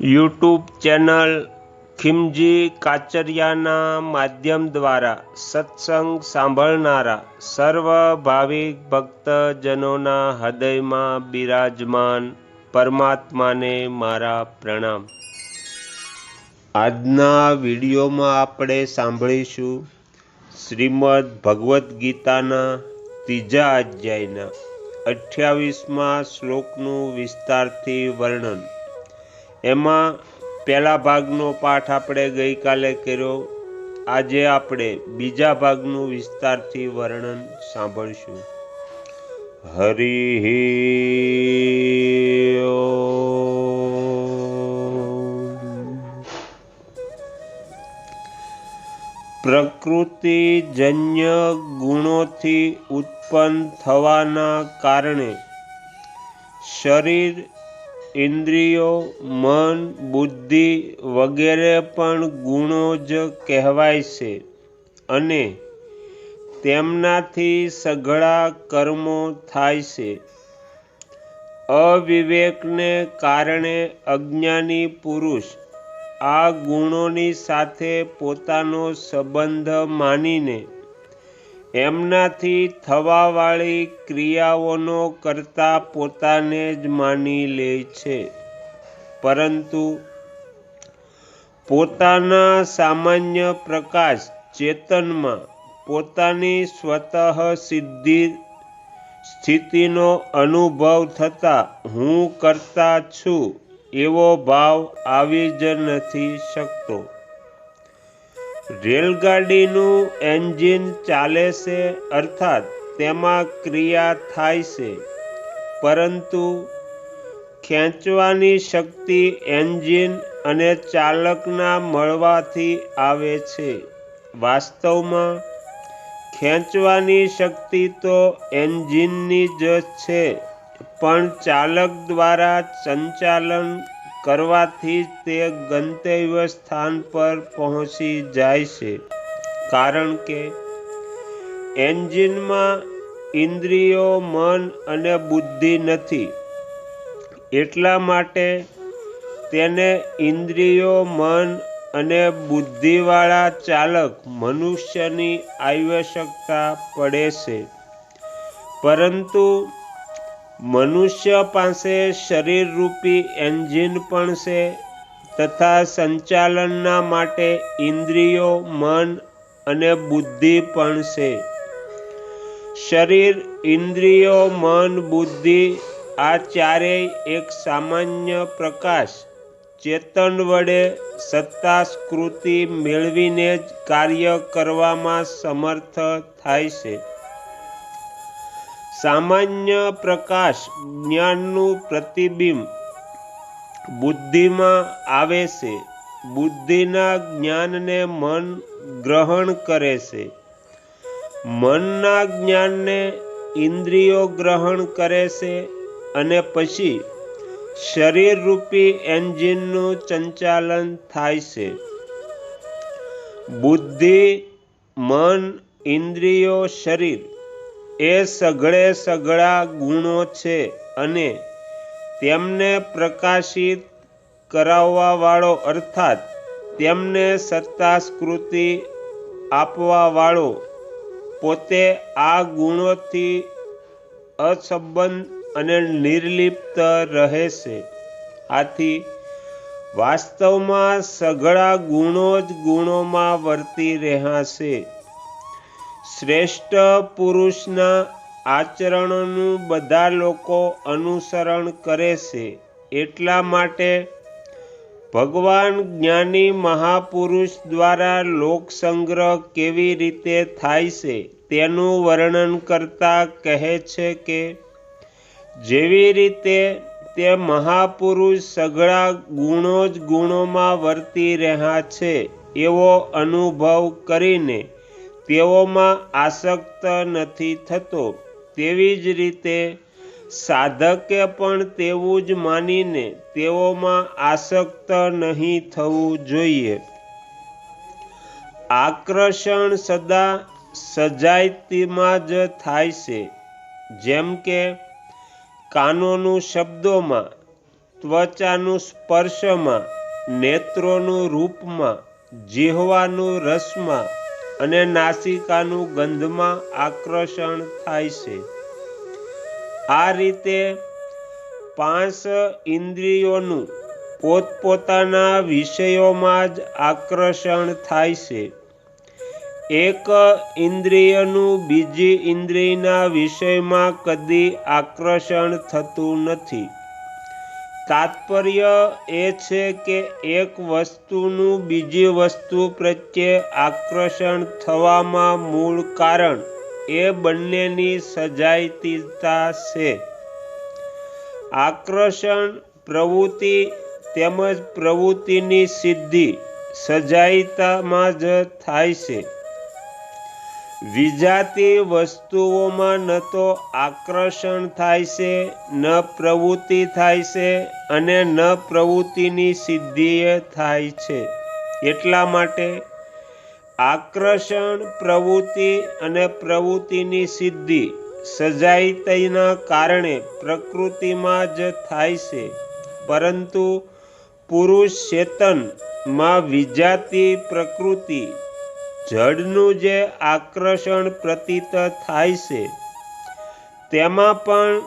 YouTube channel ખિમજી કાચરિયાના માધ્યમ દ્વારા સત્સંગ સાંભળનારા સર્વ ભાવિક ભક્તજનોના હૃદયમાં બિરાજમાન પરમાત્માને મારા પ્રણામ. આજના વિડીયોમાં આપણે સાંભળીશું શ્રીમદ ભગવદ્ ગીતાના ત્રીજા અધ્યાયના અઠ્યાવીસમાં શ્લોકનું વિસ્તારથી વર્ણન. એમાં પહેલા ભાગનો પાઠ આપણે ગઈકાલે કર્યો. આજે આપણે બીજા ભાગનું વિસ્તારથી વર્ણન સાંભળશું. હરિ પ્રકૃતિજન્ય ગુણોથી ઉત્પન્ન થવાના કારણે શરીર ઇન્દ્રિયો, મન, બુદ્ધિ વગેરે પણ ગુણો જ કહેવાય છે અને તેમનાથી સઘળા કર્મો થાય છે. અવિવેકને કારણે અજ્ઞાની પુરુષ આ ગુણોની સાથે પોતાનો સંબંધ માનીને એમનાથી થવાવાળી ક્રિયાઓનો કરતા પોતાને જ માની લે છે. પરંતુ પોતાના સામાન્ય પ્રકાશ ચેતનમાં પોતાની સ્વતઃ સિદ્ધિ સ્થિતિનો અનુભવ થતાં હું કરતા છું એવો ભાવ આવી જ નથી શકતો. રેલગાડીનું એન્જિન ચાલે છે, અર્થાત તેમાં ક્રિયા થાય છે. પરંતુ ખેંચવાની શક્તિ એન્જિન અને ચાલકના મળવાથી આવે છે. વાસ્તવમાં, ખેંચવાની શક્તિ તો એન્જિનની જ છે, પણ ચાલક દ્વારા સંચાલન કરવાથી તે ગંતવ્ય સ્થાન પર પહોંચી જાય છે. કારણ કે એન્જિનમાં ઇન્દ્રિયો, મન અને બુદ્ધિ નથી. એટલા માટે તેને ઇન્દ્રિયો, મન અને બુદ્ધિવાળા ચાલક મનુષ્યની આવશ્યકતા પડે છે. પરંતુ મનુષ્ય પાસે શરીરરૂપી એન્જિન પણ છે તથા સંચાલનના માટે ઇન્દ્રિયો, મન અને બુદ્ધિ પણ છે. શરીર, ઇન્દ્રિયો, મન, બુદ્ધિ આ ચારેય એક સામાન્ય પ્રકાશ. ચેતન વડે સત્તા સ્કૃતિ મેળવીને જ કાર્ય કરવામાં સમર્થ થાય છે. સામાન્ય પ્રકાશ જ્ઞાનનું પ્રતિબિંબ બુદ્ધિમાં આવે છે. બુદ્ધિના જ્ઞાનને મન ગ્રહણ કરે છે. મનના જ્ઞાનને ઇન્દ્રિયો ગ્રહણ કરે છે અને પછી શરીરરૂપી એન્જિનનું સંચાલન થાય છે. બુદ્ધિ, મન, ઇન્દ્રિયો, શરીર એ સઘળે સઘળા ગુણો છે અને તેમને પ્રકાશિત કરાવવાવાળો અર્થાત તેમને સત્તાસ્કૃતિ આપવાવાળો પોતે આ ગુણોથી અસંબંધ અને નિર્લિપ્ત રહે છે. આથી વાસ્તવમાં સઘળા ગુણો જ ગુણોમાં વર્તી રહ્યા છે. શ્રેષ્ઠ પુરુષના આચરણોનું બધા લોકો અનુસરણ કરે છે. એટલા માટે ભગવાન જ્ઞાની મહાપુરુષ દ્વારા લોકસંગ્રહ કેવી રીતે થાય છે તેનું વર્ણન કરતા કહે છે કે, જેવી રીતે તે મહાપુરુષ સઘળા ગુણો જ ગુણોમાં વર્તી રહ્યા છે, એવો અનુભવ કરીને તેઓમાં આસક્ત નથી થતો. તેવી જ રીતે સાધકે પણ તેવું જ માનીને તેઓમાં આસક્ત નહીં થવું જોઈએ. આકર્ષણ સદા સજાયતીમાં જ થાય છે. જેમ કે કાનોનું શબ્દોમાં, ત્વચાનું સ્પર્શમાં, નેત્રોનું રૂપમાં, જીહવાનું રસમાં અને નાસિકાનું ગંધમાં આકર્ષણ થાય છે. આ રીતે પાંચ ઇન્દ્રિયોનું પોતપોતાના વિષયોમાં જ આકર્ષણ થાય છે. એક ઇન્દ્રિયનું બીજી ઇન્દ્રિયના વિષયમાં કદી આકર્ષણ થતું નથી. તાત્પર્ય એ છે કે એક વસ્તુનું બીજી વસ્તુ પ્રત્યે આકર્ષણ થવામાં મૂળ કારણ એ બંનેની સજાતીતા છે. આકર્ષણ પ્રવૃત્તિ તેમજ પ્રવૃત્તિની સિદ્ધિ સજાયતામાં જ થાય છે. વિજાતી વસ્તુઓમાં ન તો આકર્ષણ થાય છે, ન પ્રવૃત્તિ થાય છે અને ન પ્રવૃત્તિની સિદ્ધિએ થાય છે. એટલા માટે આકર્ષણ, પ્રવૃત્તિ અને પ્રવૃત્તિની સિદ્ધિ સજાયતના કારણે પ્રકૃતિમાં જ થાય છે. પરંતુ પુરુષ ચેતનમાં વિજાતી પ્રકૃતિ જળનું જે આકર્ષણ પ્રતીત થાય છે, તેમાં પણ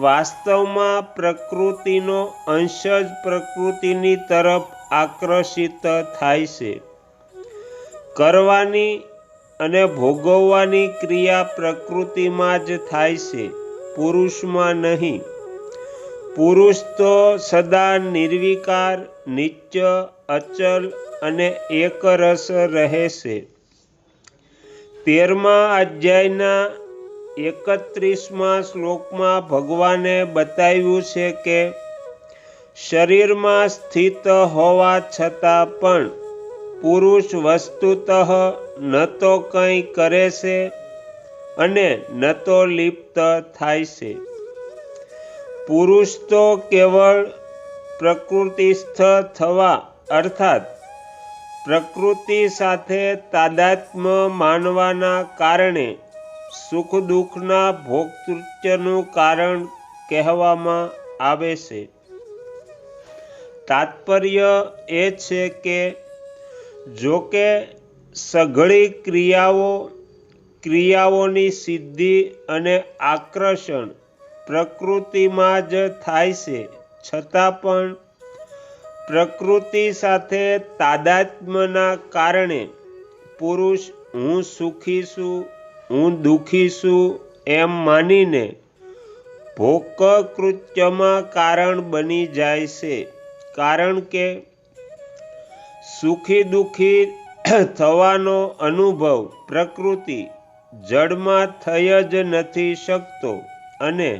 વાસ્તવમાં પ્રકૃતિનો અંશ જ પ્રકૃતિની તરફ આકર્ષિત થાય છે. કરવાની અને ભોગવવાની ક્રિયા પ્રકૃતિમાં જ થાય છે, પુરુષમાં નહીં. પુરુષ તો સદા નિર્વિકાર નિત્ય અચલ અને એકરસ રહે છે. તેરમા અધ્યાયના એકત્રીસમાં શ્લોકમાં ભગવાને બતાવ્યું છે કે શરીરમાં સ્થિત હોવા છતાં પણ પુરુષ વસ્તુતઃ ન તો કંઈ કરે છે અને ન તો લિપ્ત થાય છે. પુરુષ તો કેવળ પ્રકૃતિસ્થ થવા અર્થાત પ્રકૃતિ સાથે તાદાત્મ્ય માનવાના કારણે સુખ દુઃખના ભોગતૃત્યનું કારણ કહેવામાં આવે છે. તાત્પર્ય એ છે કે જો કે સઘળી ક્રિયાઓ, ક્રિયાઓની સિદ્ધિ અને આકર્ષણ પ્રકૃતિમાં જ થાય છે, છતાં પણ પ્રકૃતિ સાથે તાદાત્મ્યના કારણે પુરુષ હું સુખી છું, હું દુઃખી છું એમ માનીને ભોગ કૃત્યમાં કારણ બની જાય છે. કારણ કે સુખી દુઃખી થવાનો અનુભવ પ્રકૃતિ જળમાં થઈ જ નથી શકતો અને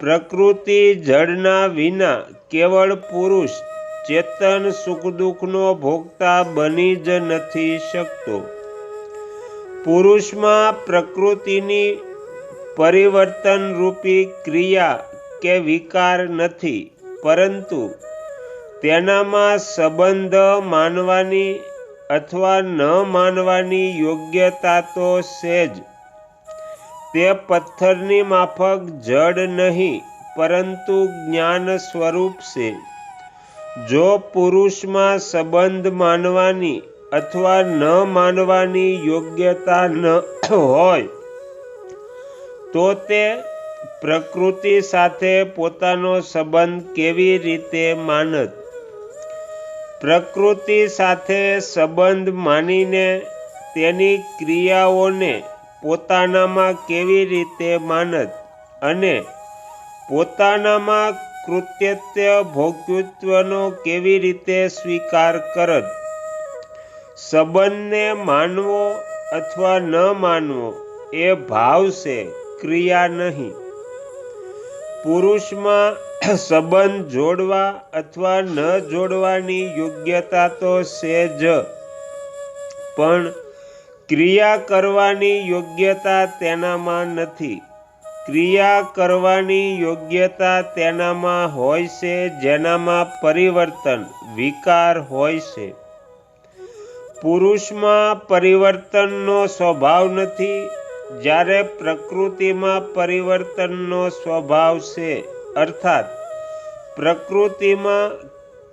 પ્રકૃતિ જળના વિના કેવળ પુરુષ ચેતન સુખ દુઃખનો ભોગતા બની જ નથી શકતો. પુરુષમાં પ્રકૃતિની પરિવર્તન રૂપી ક્રિયા કે વિકાર નથી, પરંતુ તેનામાં સંબંધ માનવાની અથવા ન માનવાની યોગ્યતા તો છે જ. તે પથ્થરની માફક જડ નહીં, પરંતુ જ્ઞાન સ્વરૂપ છે. જો પુરુષમાં સંબંધ માનવાની અથવા ન માનવાની યોગ્યતા ન હોય, તો તે પ્રકૃતિ સાથે પોતાનો સંબંધ કેવી રીતે માનત? પ્રકૃતિ સાથે સંબંધ માનીને તેની ક્રિયાઓને પોતાનામાં કેવી રીતે માનત? અને પોતાનામાં કૃત્યત્ય ભોગતૃત્વનો કેવી રીતે સ્વીકાર કરત? સંબંધને માનવો અથવા ન માનવો એ ભાવ છે, ક્રિયા નહીં. પુરુષમાં સંબંધ જોડવા અથવા ન જોડવાની યોગ્યતા તો છે જ, પણ ક્રિયા કરવાની યોગ્યતા તેનામાં નથી. ક્રિયા કરવાની યોગ્યતા તેનામાં હોય છે, જેનામાં પરિવર્તન, વિકાર હોય છે. પુરુષમાં પરિવર્તનનો સ્વભાવ નથી, જ્યારે પ્રકૃતિમાં પરિવર્તનનો સ્વભાવ છે. અર્થાત, પ્રકૃતિમાં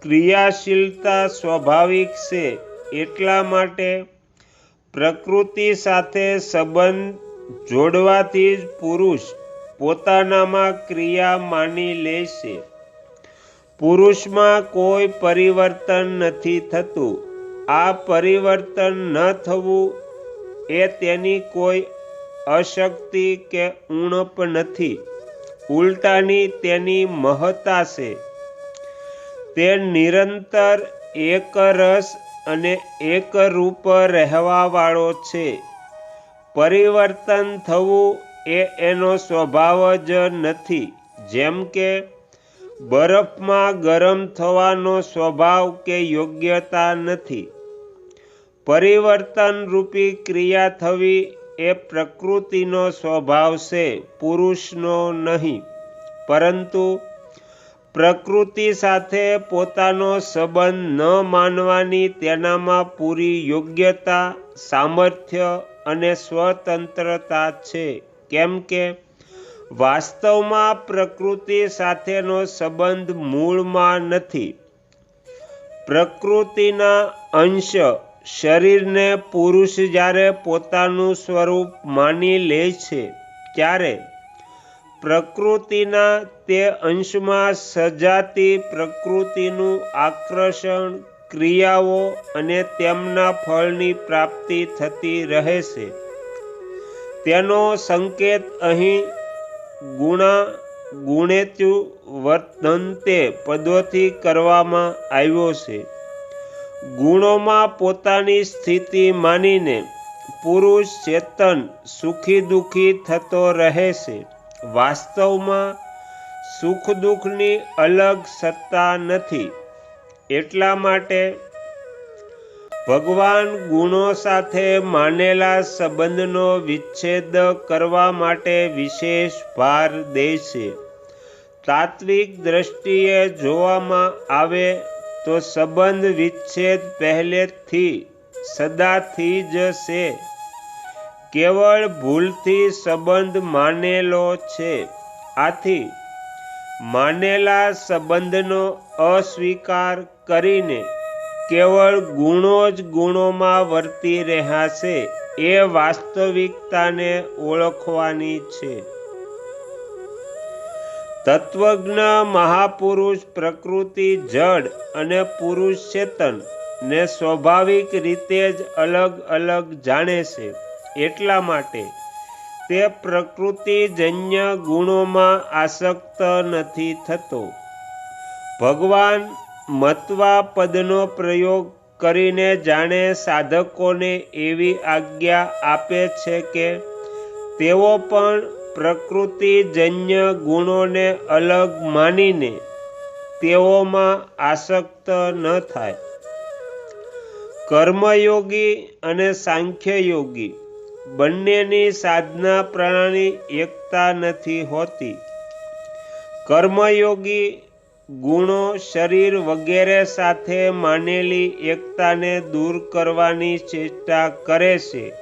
ક્રિયાશીલતા સ્વાભાવિક છે, એટલા માટે પ્રકૃતિ સાથે સંબંધ જોડવાથી જ પુરુષ પોતાનામાં ક્રિયા માની લે છે. પુરુષમાં કોઈ પરિવર્તન નથી થતું. આ પરિવર્તન ન થવું એ તેની કોઈ અશક્તિ કે ઉણપ નથી. ઉલટાની તેની મહત્તા છે. તે નિરંતર એક રસ અને એક રૂપ રહેવાવાળો છે. પરિવર્તન થવું એ એનો સ્વભાવ જ નથી. જેમ કે, બરફમાં ગરમ થવાનો સ્વભાવ કે યોગ્યતા નથી. પરિવર્તન રૂપી ક્રિયા થવી એ પ્રકૃતિનો સ્વભાવ છે, પુરુષનો નહીં. પરંતુ પ્રકૃતિ સાથે પોતાનો સંબંધ ન માનવાની તેનામાં પૂરી યોગ્યતા, સામર્થ્ય અને સ્વતંત્રતા છે. કેમ કે વાસ્તવમાં પ્રકૃતિ સાથેનો સંબંધ મૂળમાં નથી. પ્રકૃતિના અંશ શરીરને પુરુષ જ્યારે પોતાનું સ્વરૂપ માની લે છે, ત્યારે પ્રકૃતિના તે અંશમાં સજાતી પ્રકૃતિનું આકર્ષણ, ક્રિયાઓ અને તેમના ફળની પ્રાપ્તિ થતી રહે છે. તેનો સંકેત અહીં ગુણા ગુણેત્યુ વર્તનતે પદોથી કરવામાં આવ્યો છે. ગુણોમાં પોતાની સ્થિતિ માનીને પુરુષ ચેતન સુખી દુઃખી થતો રહે છે. વાસ્તવમાં સુખ દુઃખની અલગ સત્તા નથી. એટલા માટે ભગવાન ગુણો સાથે માનેલા સંબંધનો વિચ્છેદ કરવા માટે વિશેષ ભાર દે છે તાત્વિક દ્રષ્ટિએ જોવામાં આવે તો સંબંધ વિચ્છેદ પહેલેથી સદાથી જ છે. કેવળ ભૂલથી સંબંધ માનેલો છે. આથી માનેલા સંબંધનો અસ્વીકાર કરીને કેવળ ગુણો જ ગુણોમાં વર્તી રહ્યા છે, એ વાસ્તવિકતાને ઓળખવાની છે. તત્વજ્ઞ મહાપુરુષ પ્રકૃતિ જડ અને પુરુષ ચેતન ને સ્વાભાવિક રીતે જ અલગ અલગ જાણે છે, એટલા માટે તે પ્રકૃતિજન્ય ગુણોમાં આસક્ત નથી થતો. ભગવાન મત્વા પદનો પ્રયોગ કરીને જાણે સાધકોને એવી આજ્ઞા આપે છે કે તેઓ પણ પ્રકૃતિજન્ય ગુણોને અલગ માનીને તેઓમાં આસક્ત ન થાય. કર્મયોગી અને સાંખ્યયોગી બંનેની સાધના પ્રણાલી એકતા નથી હોતી. કર્મયોગી ગુણો શરીર વગેરે સાથે માનેલી એકતાને દૂર કરવાની ચેષ્ટા કરે છે.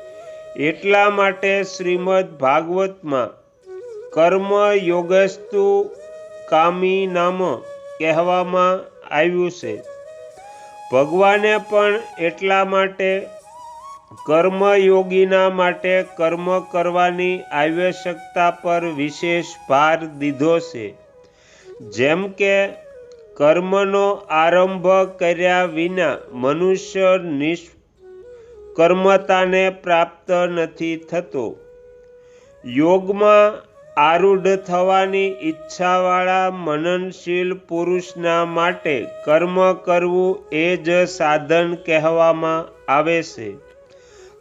એટલા માટે શ્રીમદ ભાગવતમાં કર્મ યોગસ્તુ કામી નામ કહેવામાં આવ્યું છે. ભગવાને પણ એટલા માટે કર્મયોગીના માટે કર્મ કરવાની આવશ્યકતા પર વિશેષ ભાર દીધો છે. જેમ કે કર્મનો આરંભ કર્યા વિના મનુષ્ય નિષ્કર્મતાને પ્રાપ્ત નથી થતો. યોગમાં આરૂઢ થવાની ઈચ્છાવાળા મનનશીલ પુરુષના માટે કર્મ કરવું એ જ સાધન કહેવામાં આવે છે.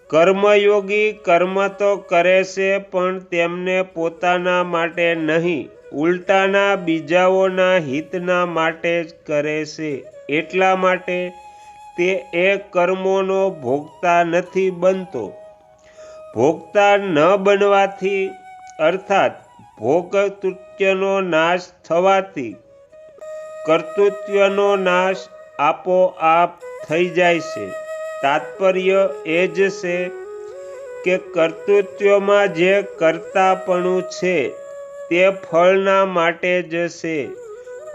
કર્મયોગી કર્મ તો કરે છે, પણ તેમને પોતાના માટે નહીં. ઉલટાના બીજાઓના હિતના માટે જ કરે છે. એટલા માટે તે એ કર્મોનો ભોગતા નથી બનતો. ભોગતા ન બનવાથી, અર્થાત ભોગતૃત્યનો નાશ થવાથી, કર્તૃત્વનો નાશ આપોઆપ થઈ જાય છે. તાત્પર્ય એ જ છે કે કર્તૃત્વમાં જે કર્તાપણું છે તે ફળના માટે જ છે.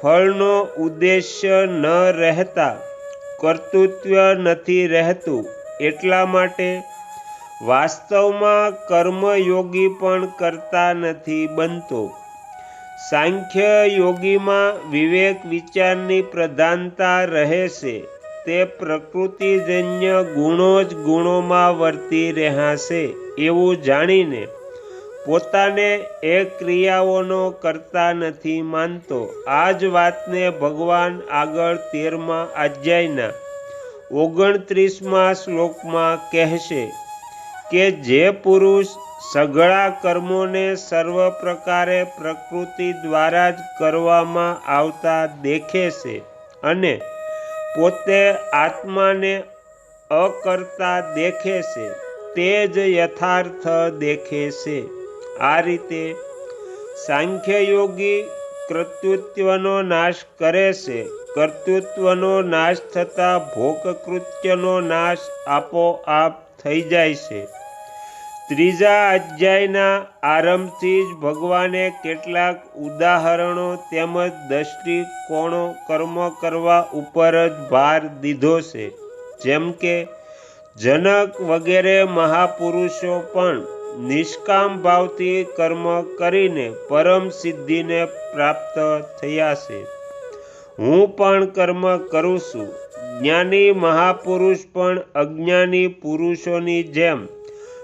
ફળનો ઉદ્દેશ્ય ન રહેતા કર્તૃત્વ નથી રહેતું એટલા માટે વાસ્તવમાં કર્મયોગી પણ કરતા નથી બનતો. સાંખ્ય યોગીમાં વિવેક વિચારની પ્રધાનતા રહે છે. તે પ્રકૃતિજન્ય ગુણો જ ગુણોમાં વર્તી રહ્યા છે, એવું જાણીને પોતાને એ ક્રિયાઓનો કરતા નથી માનતો. આ જ વાતને ભગવાન આગળ તેરમા અધ્યાયના ઓગણત્રીસમાં શ્લોકમાં કહેશે કે જે પુરુષ સઘળા કર્મોને સર્વ પ્રકારે પ્રકૃતિ દ્વારા જ કરવામાં આવતા દેખે છે અને પોતે આત્માને અકર્તા દેખે છે, તે જ યથાર્થ દેખે છે. આ રીતે સાંખ્યયોગી કર્તૃત્વનો નાશ કરે છે. કર્તૃત્વનો નાશ થતાં ભોગકૃત્યનો નાશ આપોઆપ થઈ જાય છે. ત્રીજા અધ્યાયના આરંભથી જ ભગવાને કેટલાક ઉદાહરણો તેમજ દૃષ્ટિકોણો કર્મ કરવા ઉપર જ ભાર દીધો છે. જેમ કે, જનક વગેરે મહાપુરુષો પણ નિષ્કામ ભાવથી કર્મ કરીને પરમ સિદ્ધિને પ્રાપ્ત થયા છે. હું પણ કર્મ કરું છું. જ્ઞાની મહાપુરુષ પણ અજ્ઞાની પુરુષોની જેમ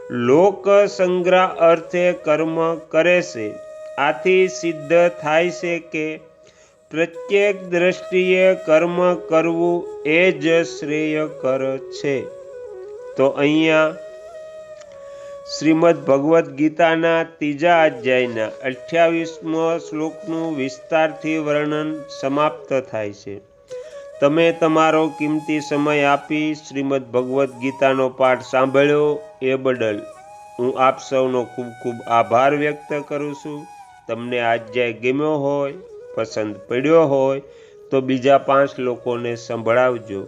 લોક સંગ્રહ અર્થે કર્મ કરે છે. આથી સિદ્ધ થાય છે કે પ્રત્યેક દ્રષ્ટિએ કર્મ કરવું એ જ શ્રેયકર છે. તો અહીંયા શ્રીમદ ભગવદ્ ગીતાના ત્રીજા અધ્યાયના અઠ્યાવીસમો શ્લોકનું વિસ્તારથી વર્ણન સમાપ્ત થાય છે. તમે તમારો કિંમતી સમય આપી શ્રીમદ ભગવદ્ ગીતાનો પાઠ સાંભળ્યો એ બદલ હું આપ સૌનો ખૂબ ખૂબ આભાર વ્યક્ત કરું છું. તમને અધ્યાય ગમ્યો હોય, પસંદ પડ્યો હોય, તો બીજા પાંચ લોકોને સંભળાવજો.